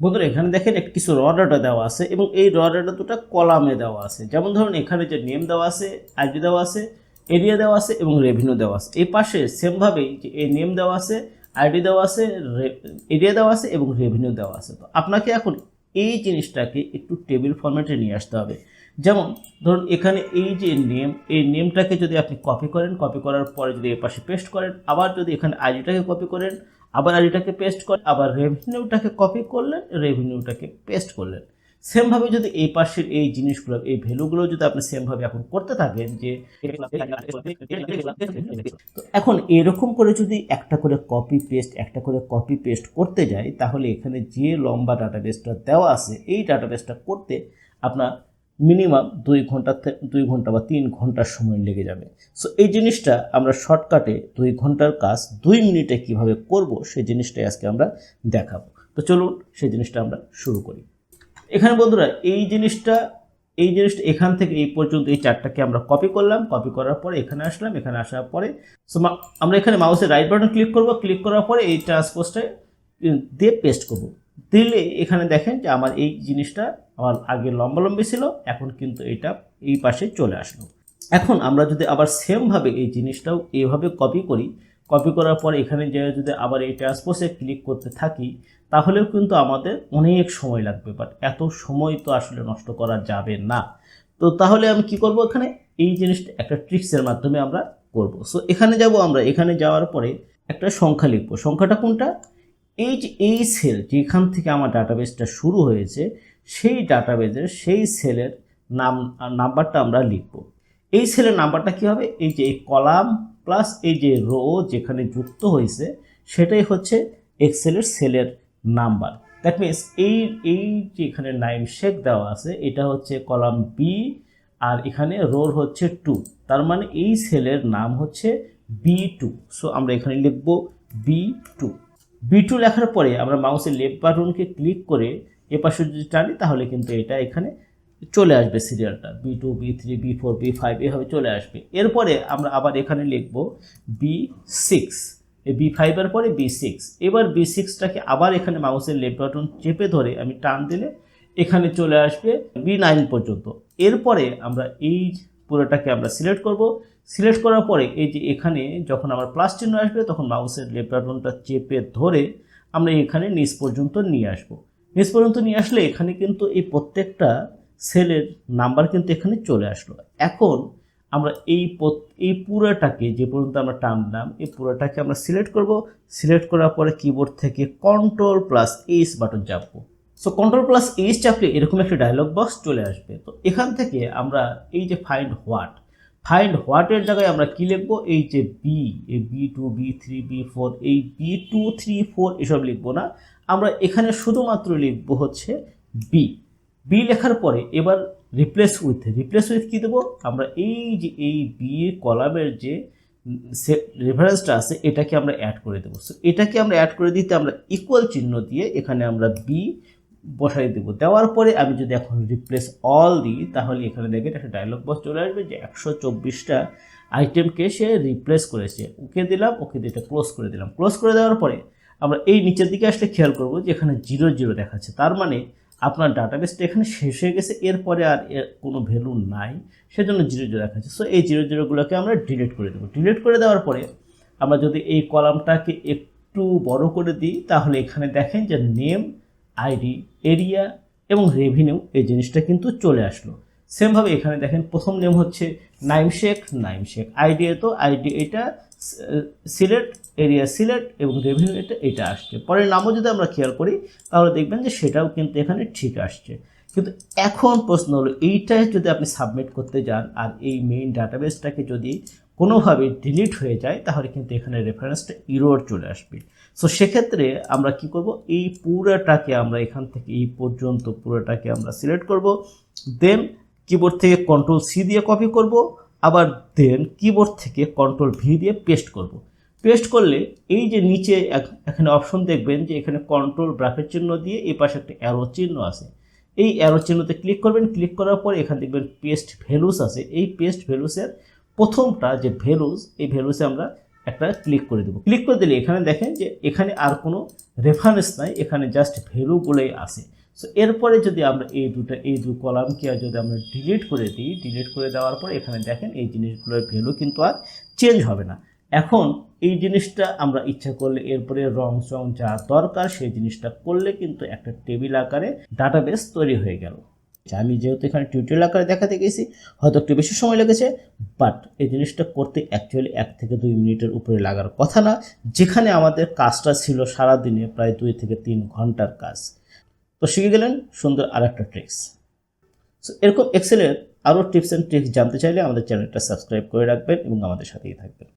বন্ধুরা, এখানে দেখেন একটি কিছু র ডাটা দেওয়া আছে এবং এই র ডাটা দুটো কলামে দেওয়া আছে। যেমন ধরুন, এখানে যে নেম দেওয়া আছে আইডি দেওয়া আছে এরিয়া দেওয়া আছে এবং রেভিনিউ দেওয়া আছে। এই পাশে সেমভাবেই যে এই নেম দেওয়া আছে আইডি দেওয়া আছে এরিয়া দেওয়া আছে এবং রেভিনিউ দেওয়া আছে। তো আপনাকে এখন এই জিনিসটাকে একটু টেবিল ফর্ম্যাটে নিয়ে আসতে হবে। যেমন ধরুন এখানে এই যে নেম এই নেমটাকে যদি আপনি কপি করেন কপি করার পরে যদি এ পাশে পেস্ট করেন, আবার যদি এখানে আইডিটাকে কপি করেন, আবার আইডিটাকে পেস্ট করেন, আবার রেভিনিউটাকে কপি করলেন রেভিনিউটাকে পেস্ট করলেন। সেমভাবে যদি এই পাশের এই জিনিসগুলো, এই ভ্যালুগুলো যদি আপনি সেমভাবে এখন করতে থাকেন, যে তো এখন এরকম করে যদি একটা করে কপি পেস্ট একটা করে কপি পেস্ট করতে যাই, তাহলে এখানে যে লম্বা ডাটাবেসটা দেওয়া আছে, এই ডাটাবেসটা করতে আপনার মিনিমাম দুই ঘণ্টা দুই ঘণ্টা বা তিন ঘণ্টার সময় লেগে যাবে। সো এই জিনিসটা আমরা শর্টকাটে দুই ঘণ্টার কাজ দুই মিনিটে কীভাবে করব, সেই জিনিসটাই আজকে আমরা দেখাবো। তো চলুন সেই জিনিসটা আমরা শুরু করি। এখানে বন্ধুরা, এই জিনিসটা এই জিনিসটা এখান থেকে এই পর্যন্ত এই চারটাকে আমরা কপি করলাম। কপি করার পরে এখানে আসলাম, এখানে আসার পরে সো আমরা এখানে মাউসের রাইট বাটন ক্লিক করব। ক্লিক করার পরে এই ট্রান্সপোজটা দিয়ে পেস্ট করব। দিলে এখানে দেখেন যে আমার এই জিনিসটা আমার আগে লম্বালম্বি ছিল, এখন কিন্তু এটা এই পাশে চলে আসলো। এখন আমরা যদি আবার সেমভাবে এই জিনিসটাও এইভাবে কপি করি কপি করার পরে এখানে যে যদি আবার এই ট্রান্সপোজে ক্লিক করতে থাকি, তাহলেও কিন্তু আমাদের অনেক সময় লাগবে বাট এত সময় তো আসলে নষ্ট করা যাবে না। তো তাহলে আমি কি করব এখানে? এই জিনিসটা একটা ট্রিক্সের মাধ্যমে আমরা করব। সো এখানে যাব আমরা, এখানে যাওয়ার পরে একটা সংখ্যা লিখব। সংখ্যাটা কোনটা? এই যে এই সেল যেখান থেকে আমার ডাটাবেসটা শুরু হয়েছে, সেই ডাটাবেসের সেই সেলের নাম নাম্বারটা আমরা লিখব। এই সেলের নাম্বারটা কি হবে? এই যে এই কলাম প্লাস এই যে রো যেখানে যুক্ত হয়েছে, সেটাই হচ্ছে এক্সেলের সেলের নাম্বার দ্যাট মিনস এই এই যে এখানে নাইম শেক দেওয়া আছে, এটা হচ্ছে কলাম বি আর এখানে রোর হচ্ছে টু তার মানে এই সেলের নাম হচ্ছে বি টু সো আমরা এখানে লিখব বি টু বি টু লেখার পরে আমরা মাউসের লেফট বাটনকে ক্লিক করে এ পাশে যদি টানি, তাহলে কিন্তু এটা এখানে চলে আসবে সিরিয়ালটা B two B three B four B five এভাবে চলে আসবে। এরপরে আমরা আবার এখানে লিখব বি সিক্স বি ফাইভের পরে বি সিক্স এবার বি সিক্সটাকে আবার এখানে মাউসের লেফট বাটন চেপে ধরে আমি টান দিলে এখানে চলে আসবে বি নাইন পর্যন্ত। এরপরে আমরা এই পুরোটাকে আমরা সিলেক্ট করব। সিলেক্ট করার পরে এই যে এখানে যখন আমার প্লাস চিহ্ন আসবে, তখন মাউসের লেফট বাটনটা চেপে ধরে আমরা এখানে নিচ পর্যন্ত নিয়ে আসব। নিচ পর্যন্ত নিয়ে আসলে এখানে কিন্তু এই প্রত্যেকটা সেলের নাম্বার কিন্তু এখানে চলে আসলো। এখন আমরা এই এই পুরোটাকে যে পর্যন্ত আমরা টানলাম, এই পুরোটাকে আমরা সিলেক্ট করব। সিলেক্ট করার পরে কিবোর্ড থেকে কন্ট্রোল প্লাস এইচ বাটন চাপবো। সো কন্ট্রোল প্লাস এইচ চাপলে এরকম একটা ডায়লগ বক্স চলে আসবে। তো এখান থেকে আমরা এই যে ফাইন্ড হোয়াট ফাইন্ড হোয়াটের জায়গায় আমরা কি লিখব? এই যে বি এই B two B three B four এই বি টু থ্রি ফোর এসব লিখব না। আমরা এখানে শুধুমাত্র লিখব হচ্ছে বি বি লেখার পরে এবার রিপ্লেস উইথ রিপ্লেস উইথ কী দেবো? আমরা এই যে এই বি কলামের যে রেফারেন্সটা আছে, এটাকে আমরা অ্যাড করে দেবো। সো এটাকে আমরা অ্যাড করে দিতে আমরা ইকুয়াল চিহ্ন দিয়ে এখানে আমরা বি বসাই দেবো। দেওয়ার পরে আমি যদি এখন রিপ্লেস অল দিই, তাহলে এখানে দেখেন একটা ডায়লগ বক্স চলে আসবে যে একশো চব্বিশটা আইটেমকে সে রিপ্লেস করেছে। ওকে দিলাম, ওকে দিয়ে এটা ক্লোজ করে দিলাম। ক্লোজ করে দেওয়ার পরে আমরা এই নিচের দিকে আসলে খেয়াল করব যে এখানে জিরো জিরো দেখাচ্ছে। তার মানে আপনার ডাটাবেসটা এখানে শেষ হয়ে গেছে, এরপরে আর এর কোনো ভ্যালু নাই। সেজন্য জিরো জিরো দেখাচ্ছে। সো এই জিরো জিরোগুলোকে আমরা ডিলিট করে দেবো। ডিলিট করে দেওয়ার পরে আমরা যদি এই কলামটাকে একটু বড় করে দিই, তাহলে এখানে দেখেন যে নেম আইডি, এরিয়া এবং রেভিনিউ এই জিনিসটা কিন্তু চলে আসলো। সেমভাবে এখানে দেখেন প্রথম নেম হচ্ছে নাইম শেখ নাইম শেখ আইডি তো আইডি এটা সিলেক্ট এরিয়া সিলেক্ট এবং রেভিনিউ এটা এটা আসছে। পরের নামও যদি আমরা খেয়াল করি, তাহলে দেখবেন যে সেটাও কিন্তু এখানে ঠিক আসছে। কিন্তু এখন প্রশ্ন হলো, এইটাই যদি আপনি সাবমিট করতে যান, আর এই মেইন ডাটাবেসটাকে যদি কোনোভাবে ডিলিট হয়ে যায়, তাহলে কিন্তু এখানে রেফারেন্সটা ইরোর চলে আসবে। সো সেক্ষেত্রে আমরা কি করব? এই পুরোটাকে আমরা এখান থেকে, এই পর্যন্ত পুরোটাকে আমরা সিলেক্ট করব। দেন কিবোর্ড থেকে কন্ট্রোল সি দিয়ে কপি করব। আবার দেন কিবোর্ড থেকে কন্ট্রোল ভি দিয়ে পেস্ট করব। পেস্ট করলে এই যে নিচে এখানে অপশন দেখবেন যে এখানে কন্ট্রোল ব্রাকেট চিহ্ন দিয়ে এই পাশে একটা অ্যারো চিহ্ন আছে। এই অ্যারো চিহ্নতে ক্লিক করবেন। ক্লিক করার পর এখানে দেখবেন পেস্ট ভ্যালুস আছে। এই পেস্ট ভ্যালুসের প্রথমটা যে ভ্যালুস এই ভ্যালুসে আমরা একটা ক্লিক করে দেবো। ক্লিক করে দিলে এখানে দেখেন যে এখানে আর কোনো রেফারেন্স নাই, এখানে জাস্ট ভ্যালু বলেই আছে। সো এরপরে যদি আমরা এই দুটো, এই দু কলামকে যদি আমরা ডিলিট করে দিই ডিলিট করে দেওয়ার পর এখানে দেখেন এই জিনিসগুলোর ভ্যালু কিন্তু আর চেঞ্জ হবে না। এখন এই জিনিসটা আমরা ইচ্ছা করলে এরপরে রং চং যা দরকার সেই জিনিসটা করলে কিন্তু একটা টেবিল আকারে ডাটাবেস তৈরি হয়ে গেল। আমি যেহেতু এখানে টিউটোরিয়াল আকারে দেখাতে গেছি, হয়তো একটু বেশি সময় লেগেছে বাট এই জিনিসটা করতে অ্যাকচুয়ালি এক থেকে দুই মিনিটের উপরে লাগার কথা না, যেখানে আমাদের কাজটা ছিল সারাদিনে প্রায় দুই থেকে তিন ঘণ্টার কাজ। তো শিখে গেলেন সুন্দর আর একটা ট্রিক্স সো এরকম এক্সেলের আরও টিপস অ্যান্ড ট্রিক্স জানতে চাইলে আমাদের চ্যানেলটা সাবস্ক্রাইব করে রাখবেন এবং আমাদের সাথেই থাকবেন।